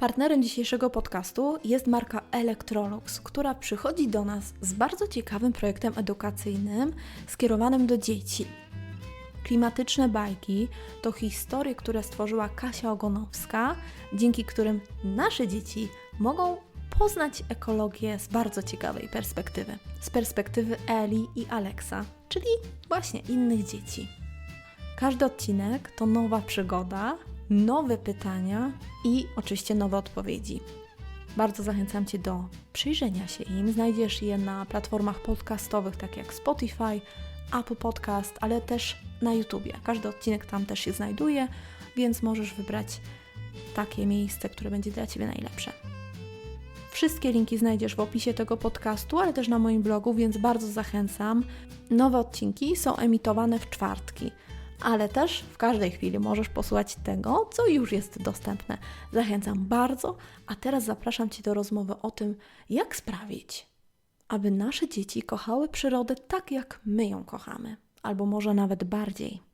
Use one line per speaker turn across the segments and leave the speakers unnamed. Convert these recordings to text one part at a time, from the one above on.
Partnerem dzisiejszego podcastu jest marka Electrolux, która przychodzi do nas z bardzo ciekawym projektem edukacyjnym skierowanym do dzieci. Klimatyczne bajki to historie, które stworzyła Kasia Ogonowska, dzięki którym nasze dzieci mogą poznać ekologię z bardzo ciekawej perspektywy. Z perspektywy Eli i Alexa, czyli właśnie innych dzieci. Każdy odcinek to nowa przygoda, nowe pytania i oczywiście nowe odpowiedzi. Bardzo zachęcam Cię do przyjrzenia się im. Znajdziesz je na platformach podcastowych, tak jak Spotify, Apple Podcast, ale też na YouTubie. Każdy odcinek tam też się znajduje, więc możesz wybrać takie miejsce, które będzie dla Ciebie najlepsze. Wszystkie linki znajdziesz w opisie tego podcastu, ale też na moim blogu, więc bardzo zachęcam. Nowe odcinki są emitowane w czwartki, ale też w każdej chwili możesz posłuchać tego, co już jest dostępne. Zachęcam bardzo, a teraz zapraszam Cię do rozmowy o tym, jak sprawić, aby nasze dzieci kochały przyrodę tak, jak my ją kochamy, albo może nawet bardziej.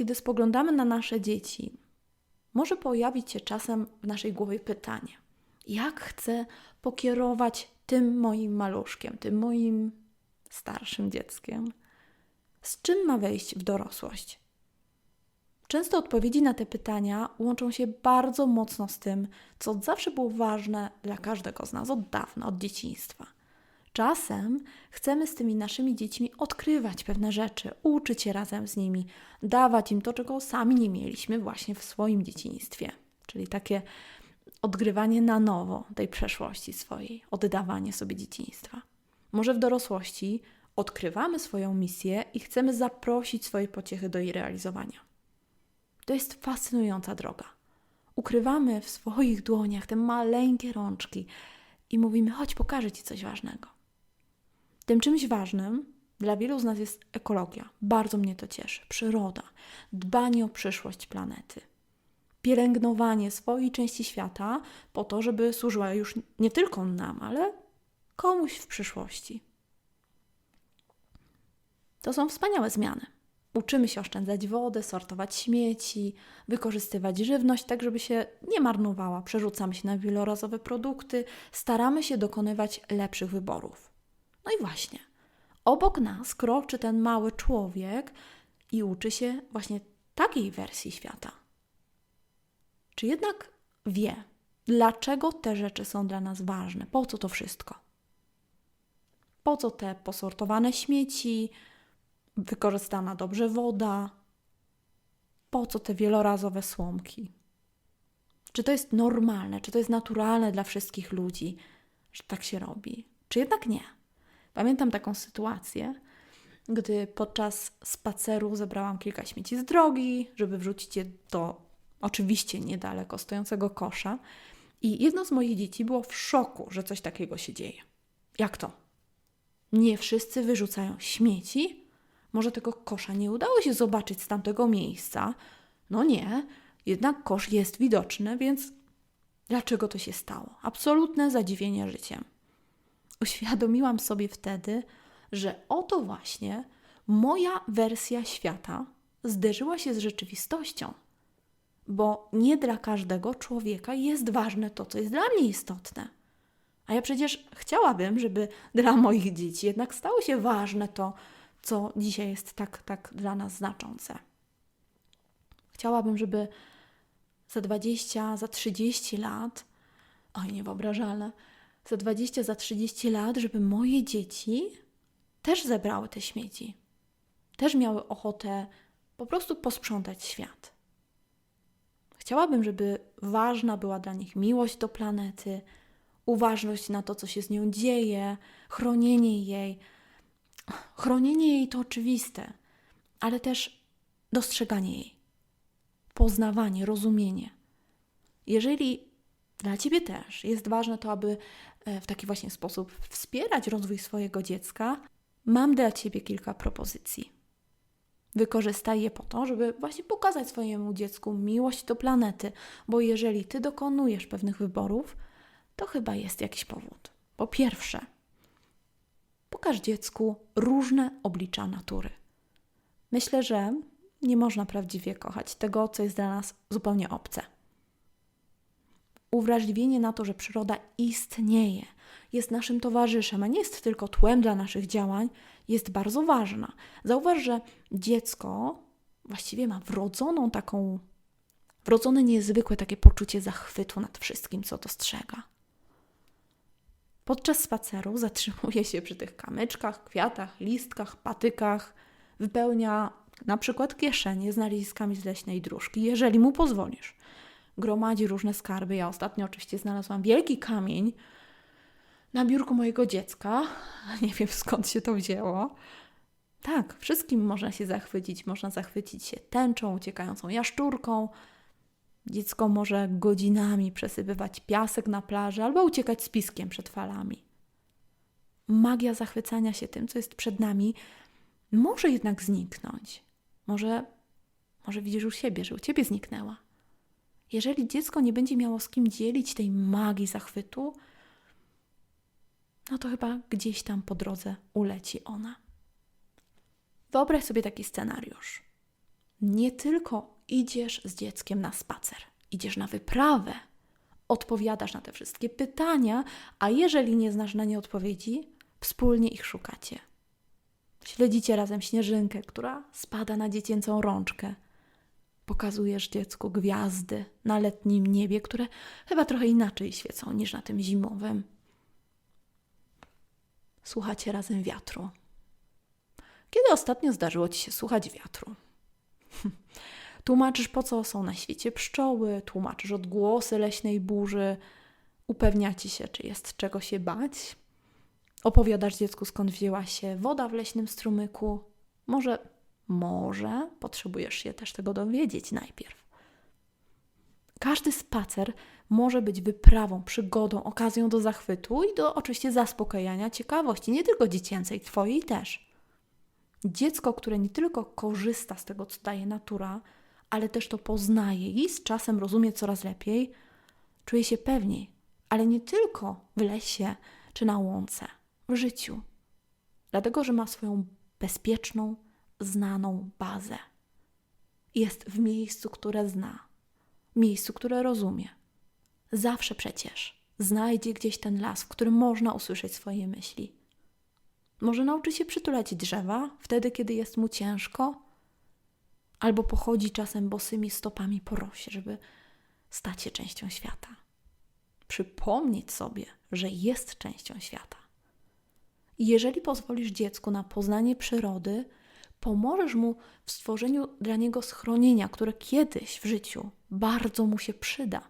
Kiedy spoglądamy na nasze dzieci, może pojawić się czasem w naszej głowie pytanie: jak chcę pokierować tym moim maluszkiem, tym moim starszym dzieckiem? Z czym ma wejść w dorosłość? Często odpowiedzi na te pytania łączą się bardzo mocno z tym, co zawsze było ważne dla każdego z nas od dawna, od dzieciństwa. Czasem chcemy z tymi naszymi dziećmi odkrywać pewne rzeczy, uczyć się razem z nimi, dawać im to, czego sami nie mieliśmy właśnie w swoim dzieciństwie. Czyli takie odgrywanie na nowo tej przeszłości swojej, oddawanie sobie dzieciństwa. Może w dorosłości odkrywamy swoją misję i chcemy zaprosić swoje pociechy do jej realizowania. To jest fascynująca droga. Ukrywamy w swoich dłoniach te maleńkie rączki i mówimy: chodź, pokażę ci coś ważnego. Tym czymś ważnym dla wielu z nas jest ekologia. Bardzo mnie to cieszy. Przyroda, dbanie o przyszłość planety, pielęgnowanie swojej części świata po to, żeby służyła już nie tylko nam, ale komuś w przyszłości. To są wspaniałe zmiany. Uczymy się oszczędzać wodę, sortować śmieci, wykorzystywać żywność tak, żeby się nie marnowała. Przerzucamy się na wielorazowe produkty, staramy się dokonywać lepszych wyborów. No i właśnie, obok nas kroczy ten mały człowiek i uczy się właśnie takiej wersji świata. Czy jednak wie, dlaczego te rzeczy są dla nas ważne? Po co to wszystko? Po co te posortowane śmieci, wykorzystana dobrze woda? Po co te wielorazowe słomki? Czy to jest normalne, czy to jest naturalne dla wszystkich ludzi, że tak się robi? Czy jednak nie? Pamiętam taką sytuację, gdy podczas spaceru zebrałam kilka śmieci z drogi, żeby wrzucić je do oczywiście niedaleko stojącego kosza. I jedno z moich dzieci było w szoku, że coś takiego się dzieje. Jak to? Nie wszyscy wyrzucają śmieci? Może tego kosza nie udało się zobaczyć z tamtego miejsca? No nie, jednak kosz jest widoczny, więc dlaczego to się stało? Absolutne zadziwienie życiem uświadomiłam sobie wtedy, że oto właśnie moja wersja świata zderzyła się z rzeczywistością. Bo nie dla każdego człowieka jest ważne to, co jest dla mnie istotne. A ja przecież chciałabym, żeby dla moich dzieci jednak stało się ważne to, co dzisiaj jest tak, tak dla nas znaczące. Chciałabym, żeby za 20, za 30 lat, oj, niewyobrażalne, za 20, za 30 lat, żeby moje dzieci też zebrały te śmieci. Też miały ochotę po prostu posprzątać świat. Chciałabym, żeby ważna była dla nich miłość do planety, uważność na to, co się z nią dzieje, chronienie jej. Chronienie jej to oczywiste, ale też dostrzeganie jej, poznawanie, rozumienie. Jeżeli dla ciebie też jest ważne to, aby E, w taki właśnie sposób wspierać rozwój swojego dziecka, mam dla Ciebie kilka propozycji. Wykorzystaj je po to, żeby właśnie pokazać swojemu dziecku miłość do planety, bo jeżeli Ty dokonujesz pewnych wyborów, to chyba jest jakiś powód. Po pierwsze, pokaż dziecku różne oblicza natury. Myślę, że nie można prawdziwie kochać tego, co jest dla nas zupełnie obce. Uwrażliwienie na to, że przyroda istnieje, jest naszym towarzyszem, a nie jest tylko tłem dla naszych działań, jest bardzo ważna. Zauważ, że dziecko właściwie ma wrodzoną taką, wrodzone niezwykłe takie poczucie zachwytu nad wszystkim, co dostrzega. Podczas spaceru zatrzymuje się przy tych kamyczkach, kwiatach, listkach, patykach, wypełnia na przykład kieszenie znaleziskami z leśnej dróżki, jeżeli mu pozwolisz. Gromadzi różne skarby. Ja ostatnio oczywiście znalazłam wielki kamień na biurku mojego dziecka. Nie wiem skąd się to wzięło. Tak, wszystkim można się zachwycić. Można zachwycić się tęczą, uciekającą jaszczurką. Dziecko może godzinami przesypywać piasek na plaży albo uciekać z piskiem przed falami. Magia zachwycania się tym, co jest przed nami, może jednak zniknąć. Może, może widzisz u siebie, że u ciebie zniknęła. Jeżeli dziecko nie będzie miało z kim dzielić tej magii zachwytu, no to chyba gdzieś tam po drodze uleci ona. Wyobraź sobie taki scenariusz. Nie tylko idziesz z dzieckiem na spacer, idziesz na wyprawę, odpowiadasz na te wszystkie pytania, a jeżeli nie znasz na nie odpowiedzi, wspólnie ich szukacie. Śledzicie razem śnieżynkę, która spada na dziecięcą rączkę. Pokazujesz dziecku gwiazdy na letnim niebie, które chyba trochę inaczej świecą niż na tym zimowym. Słuchacie razem wiatru. Kiedy ostatnio zdarzyło ci się słuchać wiatru? Tłumaczysz, po co są na świecie pszczoły, tłumaczysz odgłosy leśnej burzy, upewniacie się, czy jest czego się bać. Opowiadasz dziecku, skąd wzięła się woda w leśnym strumyku. Może, może potrzebujesz się też tego dowiedzieć najpierw. Każdy spacer może być wyprawą, przygodą, okazją do zachwytu i do oczywiście zaspokajania ciekawości, nie tylko dziecięcej, twojej też. Dziecko, które nie tylko korzysta z tego, co daje natura, ale też to poznaje i z czasem rozumie coraz lepiej, czuje się pewniej, ale nie tylko w lesie czy na łące, w życiu. Dlatego, że ma swoją bezpieczną, znaną bazę. Jest w miejscu, które zna, miejscu, które rozumie. Zawsze przecież znajdzie gdzieś ten las, w którym można usłyszeć swoje myśli. Może nauczy się przytulać drzewa wtedy, kiedy jest mu ciężko, albo pochodzi czasem bosymi stopami po rosie, żeby stać się częścią świata. Przypomnieć sobie, że jest częścią świata. Jeżeli pozwolisz dziecku na poznanie przyrody, pomożesz mu w stworzeniu dla niego schronienia, które kiedyś w życiu bardzo mu się przyda,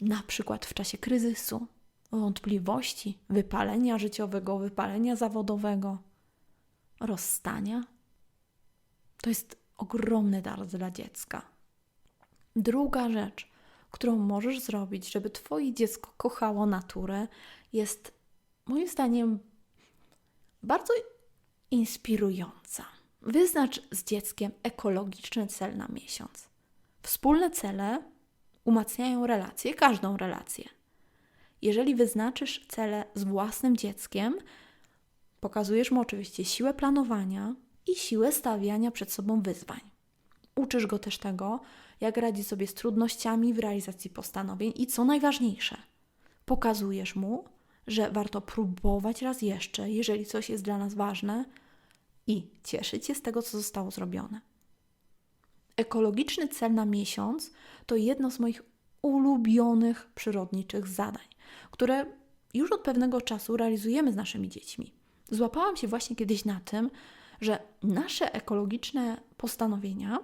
na przykład w czasie kryzysu, wątpliwości, wypalenia życiowego, wypalenia zawodowego, rozstania. To jest ogromny dar dla dziecka. Druga rzecz, którą możesz zrobić, żeby Twoje dziecko kochało naturę, jest moim zdaniem bardzo inspirująca. Wyznacz z dzieckiem ekologiczny cel na miesiąc. Wspólne cele umacniają relacje, każdą relację. Jeżeli wyznaczysz cele z własnym dzieckiem, pokazujesz mu oczywiście siłę planowania i siłę stawiania przed sobą wyzwań. Uczysz go też tego, jak radzi sobie z trudnościami w realizacji postanowień i co najważniejsze, pokazujesz mu, że warto próbować raz jeszcze, jeżeli coś jest dla nas ważne i cieszyć się z tego, co zostało zrobione. Ekologiczny cel na miesiąc to jedno z moich ulubionych przyrodniczych zadań, które już od pewnego czasu realizujemy z naszymi dziećmi. Złapałam się właśnie kiedyś na tym, że nasze ekologiczne postanowienia,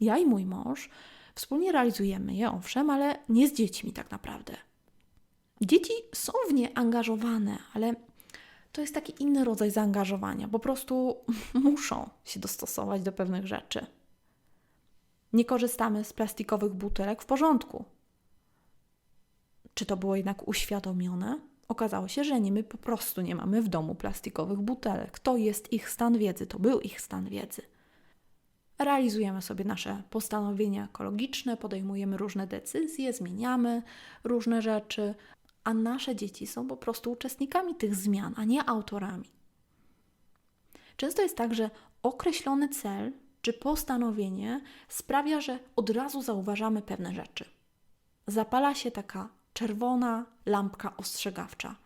ja i mój mąż, wspólnie realizujemy je, owszem, ale nie z dziećmi tak naprawdę. Dzieci są w nie angażowane, ale to jest taki inny rodzaj zaangażowania. Po prostu muszą się dostosować do pewnych rzeczy. Nie korzystamy z plastikowych butelek w porządku. Czy to było jednak uświadomione? Okazało się, że nie, my po prostu nie mamy w domu plastikowych butelek. To jest ich stan wiedzy, to był ich stan wiedzy. Realizujemy sobie nasze postanowienia ekologiczne, podejmujemy różne decyzje, zmieniamy różne rzeczy, a nasze dzieci są po prostu uczestnikami tych zmian, a nie autorami. Często jest tak, że określony cel czy postanowienie sprawia, że od razu zauważamy pewne rzeczy. Zapala się taka czerwona lampka ostrzegawcza.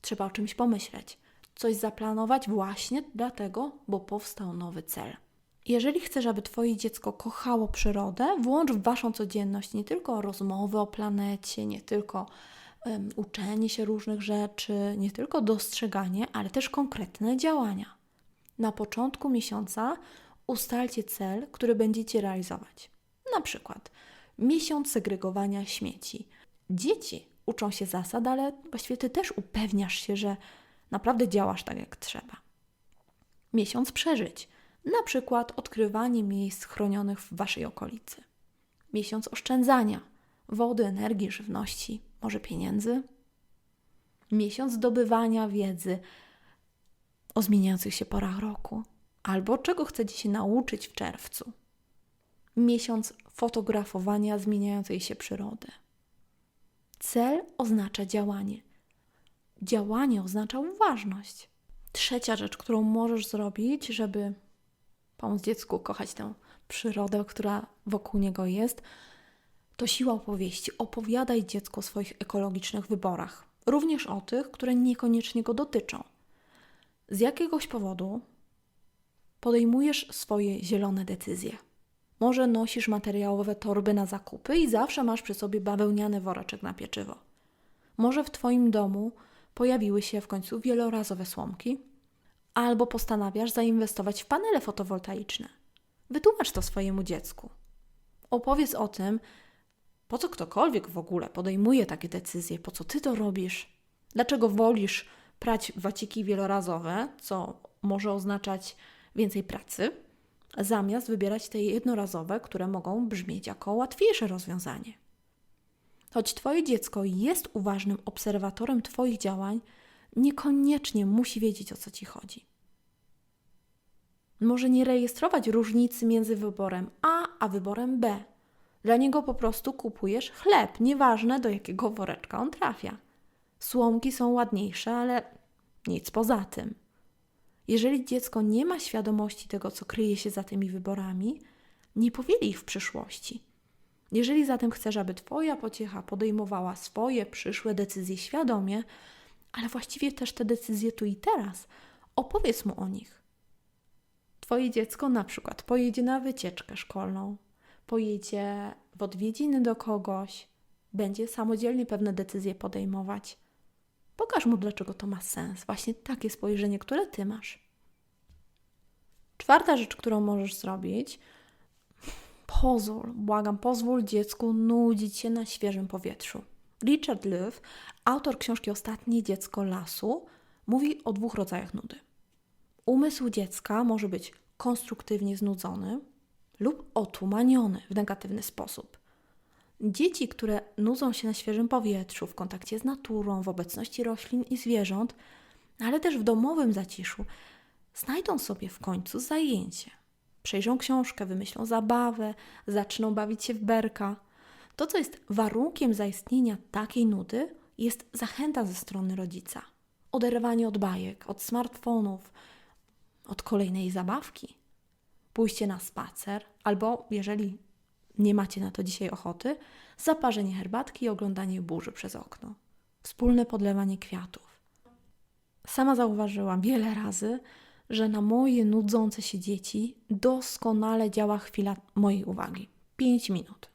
Trzeba o czymś pomyśleć, coś zaplanować właśnie dlatego, bo powstał nowy cel. Jeżeli chcesz, aby Twoje dziecko kochało przyrodę, włącz w Waszą codzienność nie tylko rozmowy o planecie, nie tylko um, uczenie się różnych rzeczy, nie tylko dostrzeganie, ale też konkretne działania. Na początku miesiąca ustalcie cel, który będziecie realizować. Na przykład miesiąc segregowania śmieci. Dzieci uczą się zasad, ale właściwie Ty też upewniasz się, że naprawdę działasz tak jak trzeba. Miesiąc przeżyć na przykład odkrywanie miejsc chronionych w Waszej okolicy. Miesiąc oszczędzania wody, energii, żywności, może pieniędzy. Miesiąc zdobywania wiedzy o zmieniających się porach roku, albo czego chcecie się nauczyć w czerwcu. Miesiąc fotografowania zmieniającej się przyrody. Cel oznacza działanie. Działanie oznacza uważność. Trzecia rzecz, którą możesz zrobić, żeby pomóc dziecku kochać tę przyrodę, która wokół niego jest, to siła opowieści. Opowiadaj dziecku o swoich ekologicznych wyborach, również o tych, które niekoniecznie go dotyczą. Z jakiegoś powodu podejmujesz swoje zielone decyzje. Może nosisz materiałowe torby na zakupy i zawsze masz przy sobie bawełniany woreczek na pieczywo. Może w Twoim domu pojawiły się w końcu wielorazowe słomki, albo postanawiasz zainwestować w panele fotowoltaiczne. Wytłumacz to swojemu dziecku. Opowiedz o tym, po co ktokolwiek w ogóle podejmuje takie decyzje, po co ty to robisz, dlaczego wolisz prać waciki wielorazowe, co może oznaczać więcej pracy, zamiast wybierać te jednorazowe, które mogą brzmieć jako łatwiejsze rozwiązanie. Choć Twoje dziecko jest uważnym obserwatorem Twoich działań, niekoniecznie musi wiedzieć o co ci chodzi. Może nie rejestrować różnicy między wyborem A a wyborem B. Dla niego po prostu kupujesz chleb, nieważne do jakiego woreczka on trafia. Słomki są ładniejsze, ale nic poza tym. Jeżeli dziecko nie ma świadomości tego, co kryje się za tymi wyborami, nie powieli ich w przyszłości. Jeżeli zatem chcesz, aby Twoja pociecha podejmowała swoje przyszłe decyzje świadomie, ale właściwie też te decyzje tu i teraz. Opowiedz mu o nich. Twoje dziecko na przykład pojedzie na wycieczkę szkolną, pojedzie w odwiedziny do kogoś, będzie samodzielnie pewne decyzje podejmować. Pokaż mu, dlaczego to ma sens, właśnie takie spojrzenie, które ty masz. Czwarta rzecz, którą możesz zrobić, pozwól, błagam, pozwól dziecku nudzić się na świeżym powietrzu. Richard Löw, autor książki Ostatnie dziecko lasu, mówi o dwóch rodzajach nudy. Umysł dziecka może być konstruktywnie znudzony lub otumaniony w negatywny sposób. Dzieci, które nudzą się na świeżym powietrzu, w kontakcie z naturą, w obecności roślin i zwierząt, ale też w domowym zaciszu, znajdą sobie w końcu zajęcie. Przejrzą książkę, wymyślą zabawę, zaczną bawić się w berka. To, co jest warunkiem zaistnienia takiej nudy, jest zachęta ze strony rodzica. Oderwanie od bajek, od smartfonów, od kolejnej zabawki. Pójście na spacer, albo jeżeli nie macie na to dzisiaj ochoty, zaparzenie herbatki i oglądanie burzy przez okno. Wspólne podlewanie kwiatów. Sama zauważyłam wiele razy, że na moje nudzące się dzieci doskonale działa chwila mojej uwagi. 5 minut.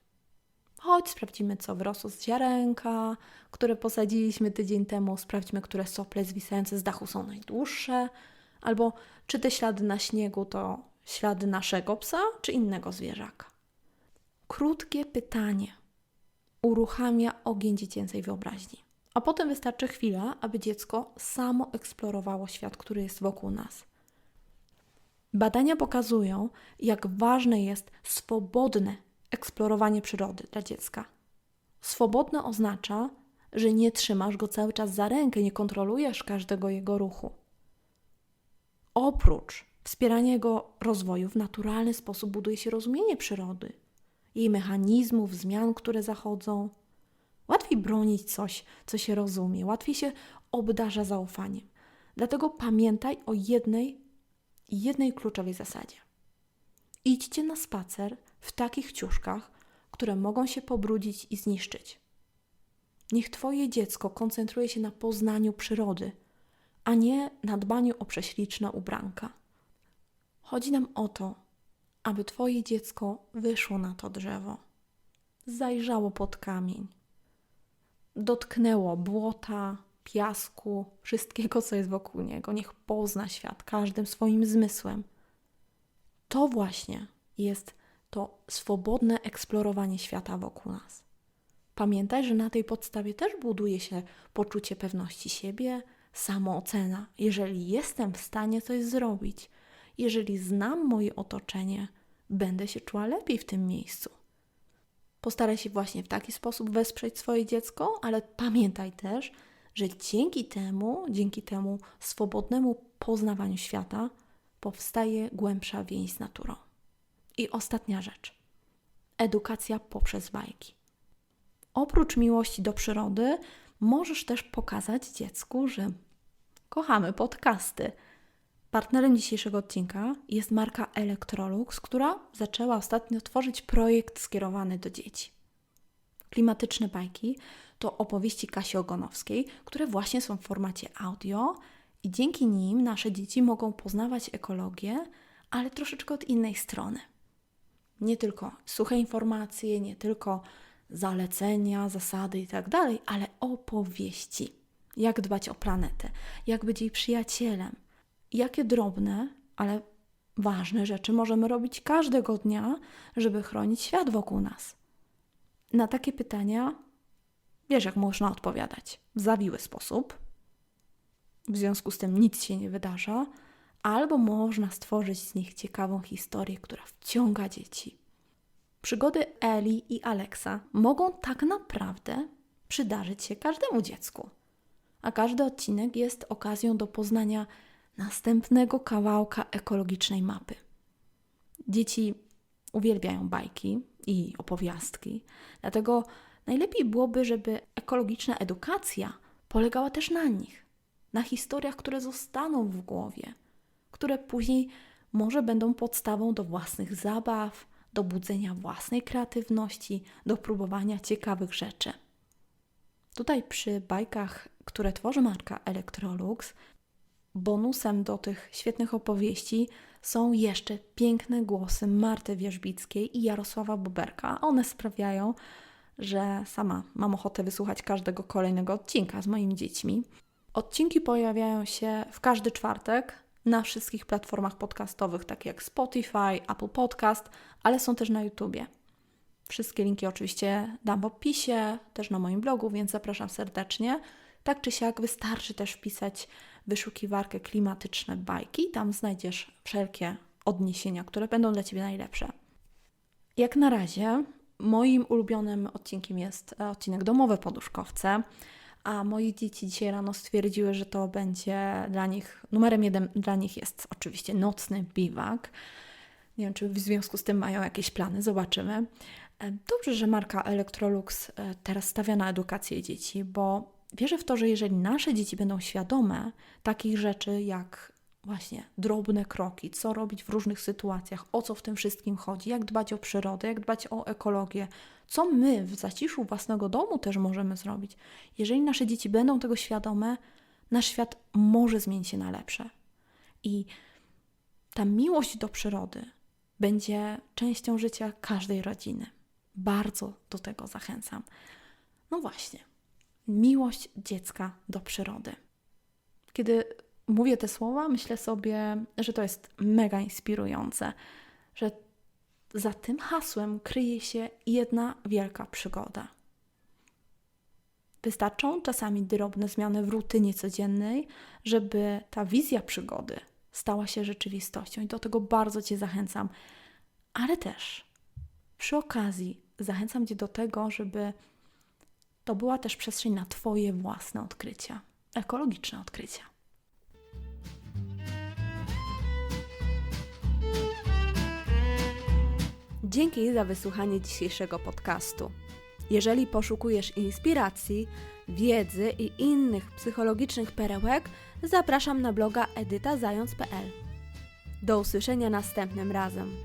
Chodź, sprawdzimy, co wyrosło z ziarenka, które posadziliśmy tydzień temu. Sprawdźmy, które sople zwisające z dachu są najdłuższe. Albo czy te ślady na śniegu to ślady naszego psa, czy innego zwierzaka. Krótkie pytanie uruchamia ogień dziecięcej wyobraźni. A potem wystarczy chwila, aby dziecko samo eksplorowało świat, który jest wokół nas. Badania pokazują, jak ważne jest swobodne eksplorowanie przyrody dla dziecka. Swobodne oznacza, że nie trzymasz go cały czas za rękę, nie kontrolujesz każdego jego ruchu. Oprócz wspierania jego rozwoju, w naturalny sposób buduje się rozumienie przyrody, jej mechanizmów, zmian, które zachodzą. Łatwiej bronić coś, co się rozumie, łatwiej się obdarza zaufaniem. Dlatego pamiętaj o jednej, jednej kluczowej zasadzie. Idźcie na spacer w takich ciuszkach, które mogą się pobrudzić i zniszczyć. Niech Twoje dziecko koncentruje się na poznaniu przyrody, a nie na dbaniu o prześliczne ubranka. Chodzi nam o to, aby Twoje dziecko wyszło na to drzewo, zajrzało pod kamień, dotknęło błota, piasku, wszystkiego, co jest wokół niego. Niech pozna świat każdym swoim zmysłem. To właśnie jest to swobodne eksplorowanie świata wokół nas. Pamiętaj, że na tej podstawie też buduje się poczucie pewności siebie, samoocena. Jeżeli jestem w stanie coś zrobić, jeżeli znam moje otoczenie, będę się czuła lepiej w tym miejscu. Postaraj się właśnie w taki sposób wesprzeć swoje dziecko, ale pamiętaj też, że dzięki temu, dzięki temu swobodnemu poznawaniu świata, powstaje głębsza więź z naturą. I ostatnia rzecz. Edukacja poprzez bajki. Oprócz miłości do przyrody, możesz też pokazać dziecku, że kochamy podcasty. Partnerem dzisiejszego odcinka jest marka Electrolux, która zaczęła ostatnio tworzyć projekt skierowany do dzieci. Klimatyczne bajki to opowieści Kasi Ogonowskiej, które właśnie są w formacie audio i dzięki nim nasze dzieci mogą poznawać ekologię, ale troszeczkę od innej strony. Nie tylko suche informacje, nie tylko zalecenia, zasady itd., tak ale opowieści. Jak dbać o planetę, jak być jej przyjacielem, jakie drobne, ale ważne rzeczy możemy robić każdego dnia, żeby chronić świat wokół nas. Na takie pytania wiesz, jak można odpowiadać w zawiły sposób, w związku z tym nic się nie wydarza, albo można stworzyć z nich ciekawą historię, która wciąga dzieci. Przygody Eli i Alexa mogą tak naprawdę przydarzyć się każdemu dziecku, a każdy odcinek jest okazją do poznania następnego kawałka ekologicznej mapy. Dzieci uwielbiają bajki i opowiastki, dlatego najlepiej byłoby, żeby ekologiczna edukacja polegała też na nich, na historiach, które zostaną w głowie, które później może będą podstawą do własnych zabaw, do budzenia własnej kreatywności, do próbowania ciekawych rzeczy. Tutaj przy bajkach, które tworzy marka Electrolux, bonusem do tych świetnych opowieści są jeszcze piękne głosy Marty Wierzbickiej i Jarosława Boberka. One sprawiają, że sama mam ochotę wysłuchać każdego kolejnego odcinka z moimi dziećmi. Odcinki pojawiają się w każdy czwartek na wszystkich platformach podcastowych, takie jak Spotify, Apple Podcast, ale są też na YouTubie. Wszystkie linki oczywiście dam w opisie, też na moim blogu, więc zapraszam serdecznie. Tak czy siak wystarczy też wpisać wyszukiwarkę klimatyczne bajki, tam znajdziesz wszelkie odniesienia, które będą dla Ciebie najlepsze. Jak na razie moim ulubionym odcinkiem jest e, odcinek Domowe Poduszkowce, a moje dzieci dzisiaj rano stwierdziły, że to będzie dla nich, numerem jeden dla nich jest oczywiście nocny biwak. Nie wiem, czy w związku z tym mają jakieś plany, zobaczymy. E, dobrze, że marka Electrolux e, teraz stawia na edukację dzieci, bo wierzę w to, że jeżeli nasze dzieci będą świadome takich rzeczy jak właśnie drobne kroki, co robić w różnych sytuacjach, o co w tym wszystkim chodzi, jak dbać o przyrodę, jak dbać o ekologię, co my w zaciszu własnego domu też możemy zrobić. Jeżeli nasze dzieci będą tego świadome, nasz świat może zmienić się na lepsze. I ta miłość do przyrody będzie częścią życia każdej rodziny. Bardzo do tego zachęcam. No właśnie, miłość dziecka do przyrody. Kiedy mówię te słowa, myślę sobie, że to jest mega inspirujące, że za tym hasłem kryje się jedna wielka przygoda. Wystarczą czasami drobne zmiany w rutynie codziennej, żeby ta wizja przygody stała się rzeczywistością i do tego bardzo Cię zachęcam. Ale też przy okazji zachęcam Cię do tego, żeby to była też przestrzeń na Twoje własne odkrycia, ekologiczne odkrycia. Dzięki za wysłuchanie dzisiejszego podcastu. Jeżeli poszukujesz inspiracji, wiedzy i innych psychologicznych perełek, zapraszam na bloga edytazając.pl. Do usłyszenia następnym razem.